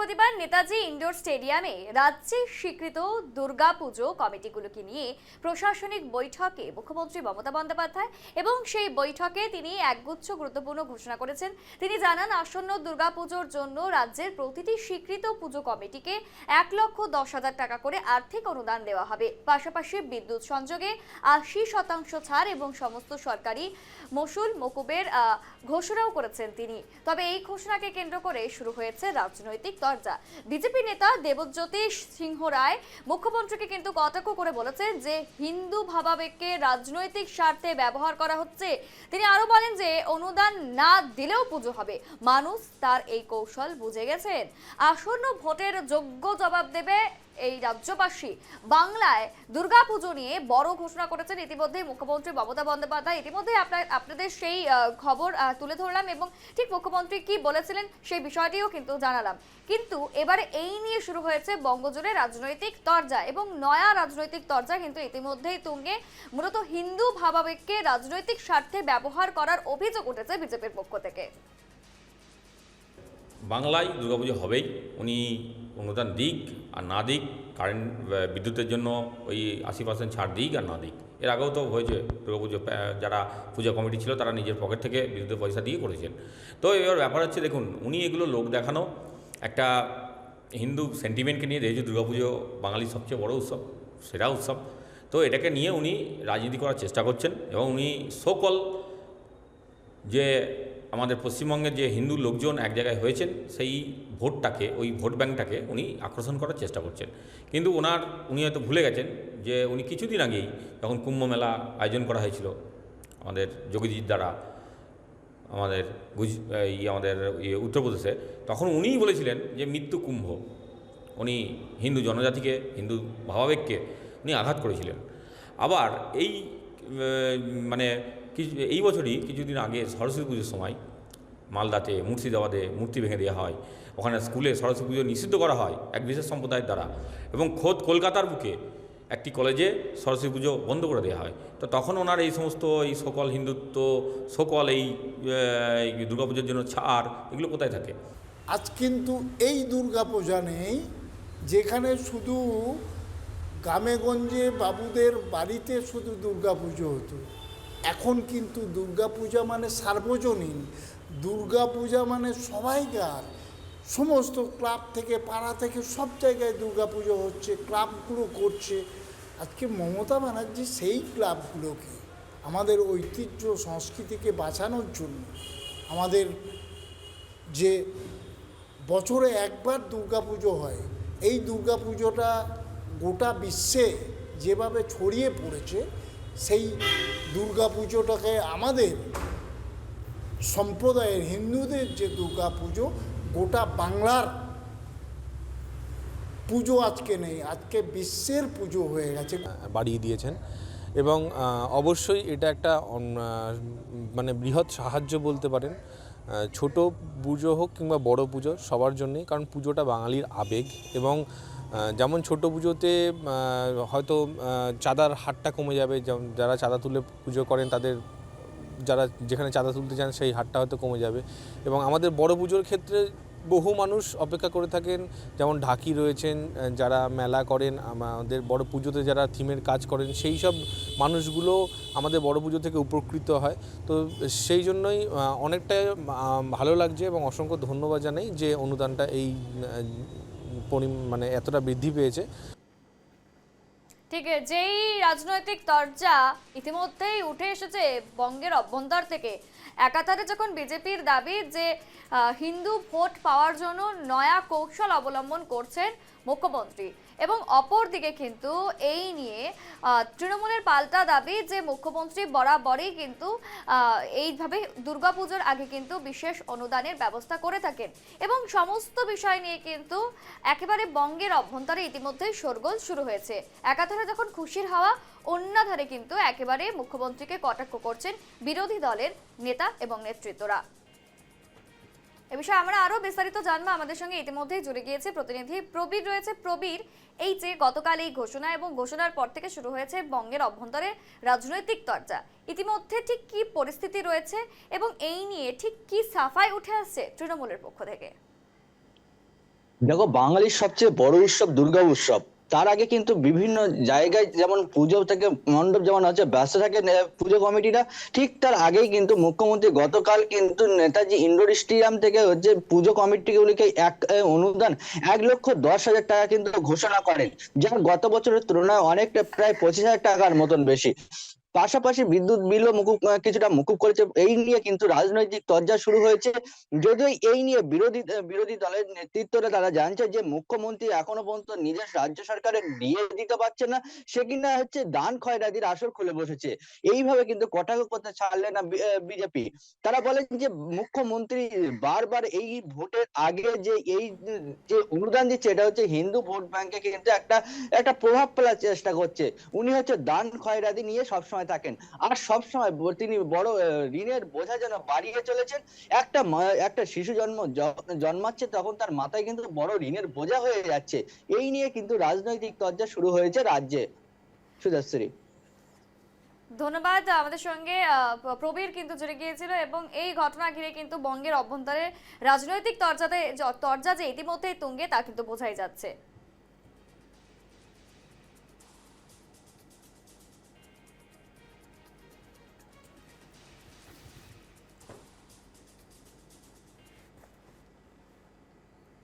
বৃহস্পতিবার নেতাজি ইনডোর স্টেডিয়ামে রাজ্যে স্বীকৃত দুর্গাপুজো কমিটিগুলোকে নিয়ে প্রশাসনিক বৈঠকে মুখ্যমন্ত্রী মমতা বন্দ্যোপাধ্যায় এবং সেই বৈঠকে তিনি একগুচ্ছ গুরুত্বপূর্ণ ঘোষণা করেছেন। তিনি জানান, আসন্ন দুর্গাপুজোর জন্য রাজ্যের প্রতিটি স্বীকৃত পুজো কমিটিকে এক লক্ষ দশ হাজার টাকা করে আর্থিক অনুদান দেওয়া হবে। পাশাপাশি বিদ্যুৎ সংযোগে আশি শতাংশ ছাড় এবং সমস্ত সরকারি মসুল মকুবের ঘোষণাও করেছেন তিনি। তবে এই ঘোষণাকে কেন্দ্র করে শুরু হয়েছে রাজনৈতিক দরজা। বিজেপি নেতা দেবজ্যোতি সিংহ রায় মুখ্যমন্ত্রীকে কিন্তু কটাক্ষ করে বলেছেন যে হিন্দু ভাবাবেগকে রাজনৈতিক স্বার্থে ব্যবহার করা হচ্ছে। তিনি আরও বলেন যে অনুদান না দিলেও পুজো হবে। মানুষ তার এই কৌশল বুঝে গেছেন। আসন্ন ভোটের যোগ্য জবাব দেবে এই রাজ্যবাসী। বাংলায় দুর্গাপুজো নিয়ে বড় ঘোষণা করেছেন ইতিমধ্যেই মুখ্যমন্ত্রী মমতা বন্দ্যোপাধ্যায়। ইতিমধ্যেই আপনার, আপনাদের সেই খবর তুলে ধরলাম এবং ঠিক মুখ্যমন্ত্রী কি বলেছিলেন সেই বিষয়টিও কিন্তু জানালাম। কিন্তু এবারে এই নিয়ে শুরু হয়েছে বঙ্গজুড়ে রাজনৈতিক তরজা এবং নয়া রাজনৈতিক তরজা কিন্তু ইতিমধ্যেই তুঙ্গে। মূলত হিন্দু ভাবাবেগকে রাজনৈতিক স্বার্থে ব্যবহার করার অভিযোগ উঠেছে বিজেপির পক্ষ থেকে। বাংলায় দুর্গাপুজো হবেই। উনি অনুদান দিক আর না দিক কারেন্ট বিদ্যুতের জন্য ওই আশি পার্সেন্ট ছাড় দিক আর না দিক। এর আগেও তো হয়েছে দুর্গাপুজো যারা পূজা কমিটি ছিল তারা নিজের পকেট থেকে বিদ্যুতের পয়সা দিয়ে করেছেন। তো এবার ব্যাপার হচ্ছে, দেখুন, উনি এগুলো লোক দেখানো একটা হিন্দু সেন্টিমেন্টকে নিয়ে যেহেতু দুর্গাপুজো বাঙালির সবচেয়ে বড় উৎসব, সেরা উৎসব। তো এটাকে নিয়ে উনি রাজনীতি করার চেষ্টা করছেন এবং উনি সকল যে আমাদের পশ্চিমবঙ্গের যে হিন্দু লোকজন এক জায়গায় হয়েছেন, সেই ভোটটাকে, ওই ভোট ব্যাংকটাকে উনি আকর্ষণ করার চেষ্টা করছেন। কিন্তু ওনার, উনি হয়তো ভুলে গেছেন যে উনি কিছুদিন আগেই যখন কুম্ভ মেলা আয়োজন করা হয়েছিল, আমাদের যোগীজির দ্বারা, আমাদের গুজ, এই আমাদের ইয়ে উত্তরপ্রদেশে, তখন উনিই বলেছিলেন যে মৃত্যু কুম্ভ। উনি হিন্দু জনজাতিকে, হিন্দু ভাবাবেগকে উনি আঘাত করেছিলেন। আবার এই মানে কিছু, এই বছরই কিছুদিন আগে সরস্বতী পুজোর সময় মালদাতে মুর্শিদাবাদে মূর্তি ভেঙে দেওয়া হয়। ওখানে স্কুলে সরস্বতী পুজো নিষিদ্ধ করা হয় এক বিশেষ সম্প্রদায়ের দ্বারা এবং খোদ কলকাতার বুকে একটি কলেজে সরস্বতী পুজো বন্ধ করে দেওয়া হয়। তো তখন ওনার এই সমস্ত এই সকল হিন্দুত্ব, সকল এই দুর্গাপুজোর জন্য ছাড় এগুলো কোথায় থাকে? আজ কিন্তু এই দুর্গাপূজা নেই, যেখানে শুধু গ্রামেগঞ্জে বাবুদের বাড়িতে শুধু দুর্গাপুজো হতো। এখন কিন্তু দুর্গাপূজা মানে সার্বজনীন। দুর্গাপূজা মানে সবাইকার। সমস্ত ক্লাব থেকে, পাড়া থেকে সব জায়গায় দুর্গাপুজো হচ্ছে, ক্লাবগুলো করছে। আজকে মমতা ব্যানার্জি সেই ক্লাবগুলোকে আমাদের ঐতিহ্য সংস্কৃতিকে বাঁচানোর জন্য আমাদের যে বছরে একবার দুর্গাপুজো হয়, এই দুর্গাপুজোটা গোটা বিশ্বে যেভাবে ছড়িয়ে পড়েছে সেই দুর্গা পুজোটাকে আমাদের সম্প্রদায়ের হিন্দুদের যে দুর্গা পুজো গোটা বাংলার পুজো আজকে নেই, আজকে বিশ্বের পুজো হয়ে গেছে। বাড়িয়ে দিয়েছেন এবং অবশ্যই এটা একটা মানে বৃহৎ সাহায্য বলতে পারেন। ছোট পুজো হোক কিংবা বড় পুজো সবার জন্যই, কারণ পুজোটা বাঙালির আবেগ এবং যেমন ছোট পুজোতে হয়তো চাঁদার হারটা কমে যাবে। যারা চাঁদা তুলে পুজো করেন, তাদের, যারা যেখানে চাঁদা তুলতে চান, সেই হারটা হয়তো কমে যাবে। এবং আমাদের বড় পুজোর ক্ষেত্রে বহু মানুষ অপেক্ষা করে থাকেন। যেমন ঢাকি রয়েছেন যারা মেলা করেন, আমাদের বড় পুজোতে যারা থিমের কাজ করেন, সেই সব মানুষগুলো আমাদের বড় পুজো থেকে উপকৃত হয়। তো সেই জন্যই অনেকটাই ভালো লাগছে এবং অসংখ্য ধন্যবাদ জানাই যে অনুদানটা এই মানে এতটা বৃদ্ধি পেয়েছে। ঠিক যেই রাজনৈতিক তরজা ইতিমধ্যেই উঠে এসেছে বঙ্গের অভ্যন্তর থেকে একাধারে যখন বিজেপির দাবি যে হিন্দু ভোট পাওয়ার জন্য নয়া কৌশল অবলম্বন করছেন মুখ্যমন্ত্রী এবং অপরদিকে কিন্তু এই নিয়ে তৃণমূলের পাল্টা দাবি যে মুখ্যমন্ত্রী বরাবরই কিন্তু এইভাবে দুর্গাপুজোর আগে কিন্তু বিশেষ অনুদানের ব্যবস্থা করে থাকেন এবং সমস্ত বিষয় নিয়ে কিন্তু একেবারে বঙ্গের অভ্যন্তরে ইতিমধ্যেই শোরগোল শুরু হয়েছে। একাধারে যখন খুশির হাওয়া, অন্যধারে কিন্তু একেবারে মুখ্যমন্ত্রীকে কটাক্ষ করছেন বিরোধী দলের নেতা এবং নেতৃত্বরা। এ বিষয়ে আমরা আরও বিস্তারিত জানব। আমাদের সঙ্গে ইতিমধ্যেই জুড়ে গিয়েছে প্রতিনিধি প্রবীর, রয়েছে প্রবীর। এই যে গতকাল এই ঘোষণা এবং ঘোষণার পর থেকে শুরু হয়েছে বঙ্গের অভ্যন্তরে রাজনৈতিক চর্চা ইতিমধ্যে ঠিক কি পরিস্থিতি রয়েছে এবং এই নিয়ে ঠিক কি সাফাই উঠে আসছে তৃণমূলের পক্ষ থেকে? দেখো, বাঙালির সবচেয়ে বড় উৎসব দুর্গা উৎসব। তার আগে কিন্তু বিভিন্ন জায়গায় যেমন পুজো থেকে মণ্ডপ যেমন হচ্ছে ব্যস্ত থাকে পুজো কমিটিরা ঠিক তার আগেই কিন্তু মুখ্যমন্ত্রী গতকাল কিন্তু নেতাজি ইন্ডোর স্টেডিয়াম থেকে হচ্ছে পুজো কমিটিগুলিকে এক অনুদান এক লক্ষ দশ হাজার টাকা কিন্তু ঘোষণা করেন যা গত বছরের তুলনায় অনেকটা প্রায় পঁচিশ হাজার টাকার মতন বেশি। পাশাপাশি বিদ্যুৎ বিলও মুকুব কিছুটা মুকুব করেছে। এই নিয়ে কিন্তু রাজনৈতিক তরজা শুরু হয়েছে। যদিও এই নিয়ে বিরোধী বিরোধী দলের নেতৃত্বরা তারা জানছে যে মুখ্যমন্ত্রী এখনও পর্যন্ত নিজের রাজ্য সরকারের দিয়ে দিতে পারছে না, সে কিনা হচ্ছে দান খয়রাতির আসর খুলে বসেছে। এইভাবে কিন্তু কটাক্ষ করতে ছাড়লে না বিজেপি। তারা বলেন যে মুখ্যমন্ত্রী বারবার এই ভোটের আগে যে এই, যে অনুদান দিচ্ছে, এটা হচ্ছে হিন্দু ভোট ব্যাংকে কিন্তু একটা একটা প্রভাব ফেলার চেষ্টা করছে। উনি হচ্ছে দান খয়রাতি নিয়ে সবসময় থাকেন। আর সবসময় ব- তিনি বড় ঋণের বোঝা যেন বাড়িয়ে চলেছেন। একটা একটা শিশু জন্ম জন্মাচ্ছে তখন তার মাথায় কিন্তু বড় ঋণের বোঝা হয়ে যাচ্ছে। এই নিয়ে কিন্তু রাজনৈতিক তরজা শুরু হয়েছে রাজ্যে। সুধাশ্রী ধন্যবাদ আমাদের সঙ্গে প্রবীর কিন্তু জুড়ে গিয়েছিল এবং এই ঘটনা ঘিরে কিন্তু বঙ্গের অভ্যন্তরে রাজনৈতিক তরজাতে তরজা যে ইতিমধ্যেই তুঙ্গে তা কিন্তু বোঝাই যাচ্ছে।